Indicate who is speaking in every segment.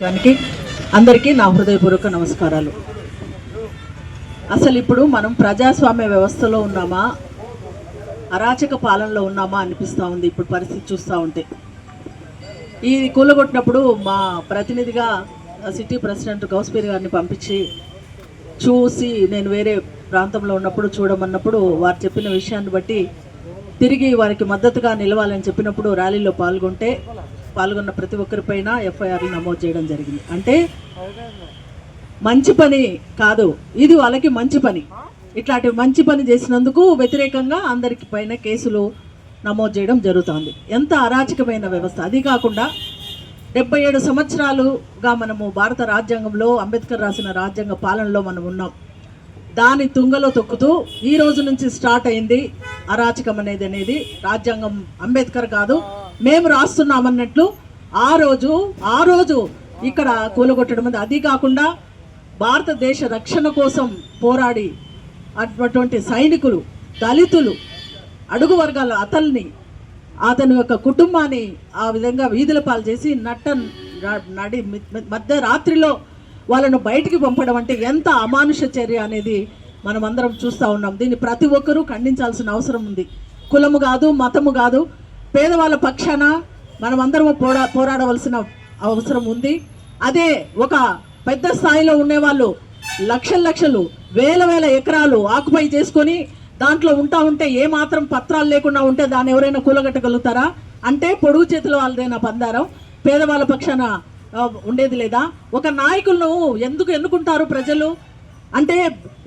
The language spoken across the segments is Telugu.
Speaker 1: దానికి అందరికీ నా హృదయపూర్వక నమస్కారాలు. అసలు ఇప్పుడు మనం ప్రజాస్వామ్య వ్యవస్థలో ఉన్నామా? అరాచక పాలనలో ఉన్నామా అనిపిస్తూ ఉంది ఇప్పుడు పరిస్థితి చూస్తూ ఉంటే. ఈ కూలగొట్టినప్పుడు మా ప్రతినిధిగా సిటీ ప్రెసిడెంట్ గౌస్పీర్ గారిని పంపించి చూసి నేను వేరే ప్రాంతంలో ఉన్నప్పుడు చూడమన్నప్పుడు వారు చెప్పిన విషయాన్ని బట్టి తిరిగి వారికి మద్దతుగా నిలవాలని చెప్పినప్పుడు ర్యాలీలో పాల్గొంటే పాల్గొన్న ప్రతి ఒక్కరిపైన ఎఫ్ఐఆర్లు నమోదు చేయడం జరిగింది. అంటే మంచి పని కాదు ఇది వాళ్ళకి మంచి పని. ఇట్లాంటి మంచి పని చేసినందుకు వ్యతిరేకంగా అందరికి పైన కేసులు నమోదు చేయడం జరుగుతోంది. ఎంత అరాచకమైన వ్యవస్థ. అది కాకుండా డెబ్బై ఏడు సంవత్సరాలుగా మనము భారత రాజ్యాంగంలో అంబేద్కర్ రాసిన రాజ్యాంగ పాలనలో మనం ఉన్నాం. దాని తుంగలో తొక్కుతూ ఈ రోజు నుంచి స్టార్ట్ అయింది అరాచకం అనేది అనేది. రాజ్యాంగం అంబేద్కర్ కాదు మేము రాస్తున్నామన్నట్లు ఆ రోజు ఆ రోజు ఇక్కడ కూలగొట్టడం అది అది కాకుండా భారతదేశ రక్షణ కోసం పోరాడి అటువంటి సైనికులు దళితులు అడుగు వర్గాల అతల్ని అతని యొక్క కుటుంబాన్ని ఆ విధంగా వీధుల పాలు చేసి నట్ట నడి మధ్యరాత్రిలో మధ్య రాత్రిలో వాళ్ళను బయటికి పంపడం అంటే ఎంత అమానుష చర్య అనేది మనం అందరం చూస్తూ ఉన్నాం. దీన్ని ప్రతి ఒక్కరూ ఖండించాల్సిన అవసరం ఉంది. కులము కాదు మతము కాదు పేదవాళ్ళ పక్షాన మనమందరం పోరా పోరాడవలసిన అవసరం ఉంది. అదే ఒక పెద్ద స్థాయిలో ఉండేవాళ్ళు లక్షల లక్షలు వేల వేల ఎకరాలు ఆకుపై చేసుకొని దాంట్లో ఉంటా ఉంటే ఏ మాత్రం పత్రాలు లేకుండా ఉంటే దాన్ని ఎవరైనా కూలగట్టగలుగుతారా? అంటే పొడుగు చేతిలో వాళ్ళదైనా పందారం పేదవాళ్ళ పక్షాన ఉండేది లేదా? ఒక నాయకులను ఎందుకు ఎన్నుకుంటారు ప్రజలు? అంటే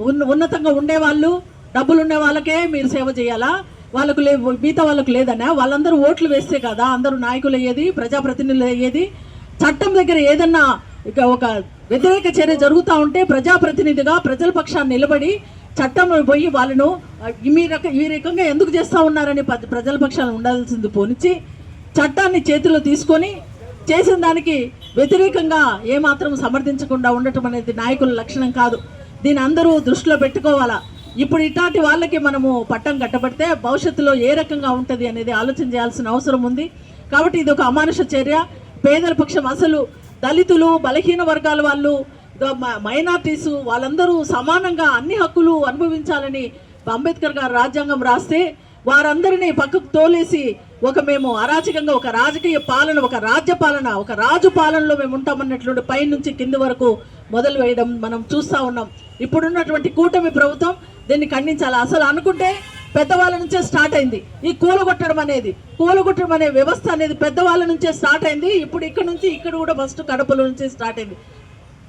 Speaker 1: ఉన్న ఉన్నతంగా ఉండేవాళ్ళు డబ్బులు ఉండే వాళ్ళకే మీరు సేవ చేయాలా? వాళ్ళకు లే మిగతా వాళ్ళకు లేదనా వాళ్ళందరూ ఓట్లు వేస్తే కదా అందరూ నాయకులు అయ్యేది ప్రజాప్రతినిధులు అయ్యేది. చట్టం దగ్గర ఏదన్నా ఇక ఒక వ్యతిరేక చర్య జరుగుతూ ఉంటే ప్రజాప్రతినిధిగా ప్రజల పక్షాన్ని నిలబడి చట్టం పోయి వాళ్ళను ఆ, ఈ రక ఈ రకంగా ఎందుకు చేస్తూ ఉన్నారని ప్రజల పక్షాన్ని ఉండాల్సింది పోనిచ్చి చట్టాన్ని చేతిలో తీసుకొని చేసిన దానికి వ్యతిరేకంగా ఏమాత్రం సమర్థించకుండా ఉండటం అనేది నాయకుల లక్షణం కాదు. దీని అందరూ దృష్టిలో పెట్టుకోవాలా? ఇప్పుడు ఇట్లాంటి వాళ్ళకి మనము పట్టం కట్టబడితే భవిష్యత్తులో ఏ రకంగా ఉంటుంది అనేది ఆలోచన చేయాల్సిన అవసరం ఉంది. కాబట్టి ఇది ఒక అమానుష చర్య. పేదల పక్షం అసలు దళితులు బలహీన వర్గాల వాళ్ళు మైనార్టీస్ వాళ్ళందరూ సమానంగా అన్ని హక్కులు అనుభవించాలని అంబేద్కర్ గారు రాజ్యాంగం రాస్తే వారందరినీ పక్కకు తోలేసి ఒక మేము అరాచకంగా ఒక రాజకీయ పాలన ఒక రాజ్య పాలన ఒక రాజు పాలనలో మేము ఉంటామన్నట్లు పై నుంచి కింది వరకు మొదలు వేయడం మనం చూస్తూ ఉన్నాం. ఇప్పుడున్నటువంటి కూటమి ప్రభుత్వం దీన్ని ఖండించాలి? అసలు అనుకుంటే పెద్దవాళ్ళ నుంచే స్టార్ట్ అయింది. ఈ కూలగొట్టడం అనేది కూలగొట్టడం అనే వ్యవస్థ అనేది పెద్దవాళ్ళ నుంచే స్టార్ట్ అయింది. ఇప్పుడు ఇక్కడ నుంచి ఇక్కడ కూడా ఫస్ట్ కడపల నుంచే స్టార్ట్ అయింది.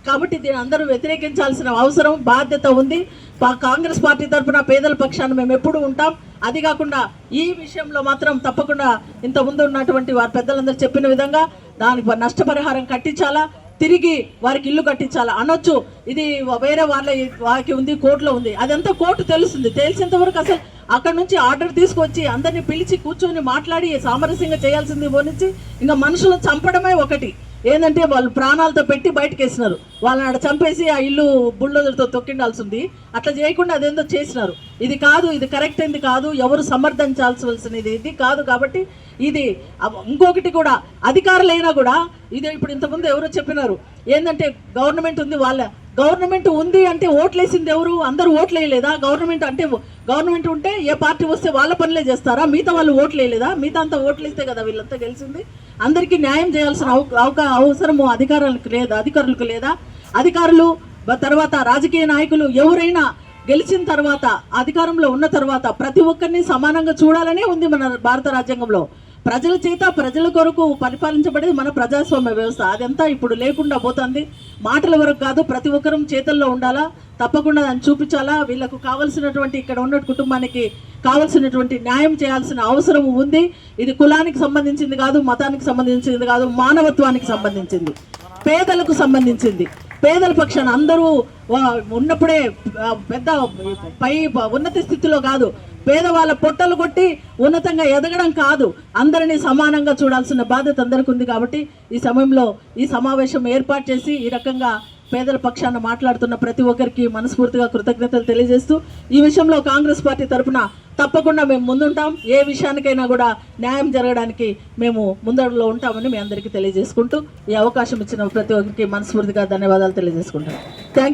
Speaker 1: కాబట్టి దీన్ని అందరూ వ్యతిరేకించాల్సిన అవసరం బాధ్యత ఉంది. పా- కాంగ్రెస్ పార్టీ తరఫున పేదల పక్షాన్ని మేము ఎప్పుడు ఉంటాం. అది కాకుండా ఈ విషయంలో మాత్రం తప్పకుండా ఇంత ముందు ఉన్నటువంటి వారి పెద్దలందరూ చెప్పిన విధంగా దానికి నష్టపరిహారం కట్టించాలా? తిరిగి వారికి ఇల్లు కట్టించాలి? అనొచ్చు. ఇది వేరే వాళ్ళ వారికి ఉంది కోర్టులో ఉంది. అదంతా కోర్టు తెలుస్తుంది. తెలిసినంత వరకు అసలు అక్కడ నుంచి ఆర్డర్ తీసుకొచ్చి అందరిని పిలిచి కూర్చొని మాట్లాడి సామరస్యంగా చేయాల్సింది పోనిచ్చి ఇంకా మనుషులను చంపడమే ఒకటి. ఏంటంటే వాళ్ళు ప్రాణాలతో పెట్టి బయటకు వేసినారు వాళ్ళని ఆడ చంపేసి ఆ ఇల్లు బుల్డోజర్తో తొక్కిండాల్సింది. అట్లా చేయకుండా అదేందో చేసినారు. ఇది కాదు ఇది కరెక్ట్ అయింది కాదు ఎవరు సమర్థించాల్సివలసినది ఇది కాదు కాబట్టి ఇది ఇంకొకటి కూడా అధికారులైనా కూడా ఇది ఇప్పుడు ఇంతకుముందు ఎవరో చెప్పినారు. ఏంటంటే గవర్నమెంట్ ఉంది వాళ్ళ గవర్నమెంట్ ఉంది అంటే ఓట్లేసింది ఎవరు? అందరూ ఓట్లేయలేదా? గవర్నమెంట్ అంటే గవర్నమెంట్ ఉంటే ఏ పార్టీ వస్తే వాళ్ళ పనులే చేస్తారా? మిగతా వాళ్ళు ఓట్లేయలేదా? మిగతా అంతా ఓట్లేస్తే కదా వీళ్ళంతా గెలిచింది? అందరికీ న్యాయం చేయాల్సిన అవకా- అవసరము అధికారులకు లేదా అధికారులకు లేదా? అధికారులు తర్వాత రాజకీయ నాయకులు ఎవరైనా గెలిచిన తర్వాత అధికారంలో ఉన్న తర్వాత ప్రతి ఒక్కరిని సమానంగా చూడాలనే ఉంది మన భారత రాజ్యాంగంలో. ప్రజల చేత ప్రజల కొరకు పరిపాలించబడేది మన ప్రజాస్వామ్య వ్యవస్థ. అదంతా ఇప్పుడు లేకుండా పోతుంది. మాటల వరకు కాదు ప్రతి ఒక్కరూ చేతుల్లో ఉండాలా? తప్పకుండా దాన్ని చూపించాలా? వీళ్ళకు కావలసినటువంటి ఇక్కడ ఉన్న కుటుంబానికి కావలసినటువంటి న్యాయం చేయాల్సిన అవసరం ఉంది. ఇది కులానికి సంబంధించింది కాదు మతానికి సంబంధించింది కాదు మానవత్వానికి సంబంధించింది. పేదలకు సంబంధించింది. పేదల పక్షాన అందరూ ఉన్నప్పుడే పెద్ద పై ఉన్నత స్థితిలో కాదు. పేదవాళ్ళ పొట్టలు కొట్టి ఉన్నతంగా ఎదగడం కాదు. అందరినీ సమానంగా చూడాల్సిన బాధ్యత అందరికీ ఉంది కాబట్టి ఈ సమయంలో ఈ సమావేశం ఏర్పాటు చేసి ఈ రకంగా పేదల పక్షాన మాట్లాడుతున్న ప్రతి ఒక్కరికి మనస్ఫూర్తిగా కృతజ్ఞతలు తెలియజేస్తూ ఈ విషయంలో కాంగ్రెస్ పార్టీ తరఫున తప్పకుండా మేము ముందుంటాం. ఏ విషయానికైనా కూడా న్యాయం జరగడానికి మేము ముందడులో ఉంటామని మీ అందరికీ తెలియజేసుకుంటూ ఈ అవకాశం ఇచ్చిన ప్రతి ఒక్కరికి మనస్ఫూర్తిగా ధన్యవాదాలు తెలియజేసుకుంటాం థ్యాంక్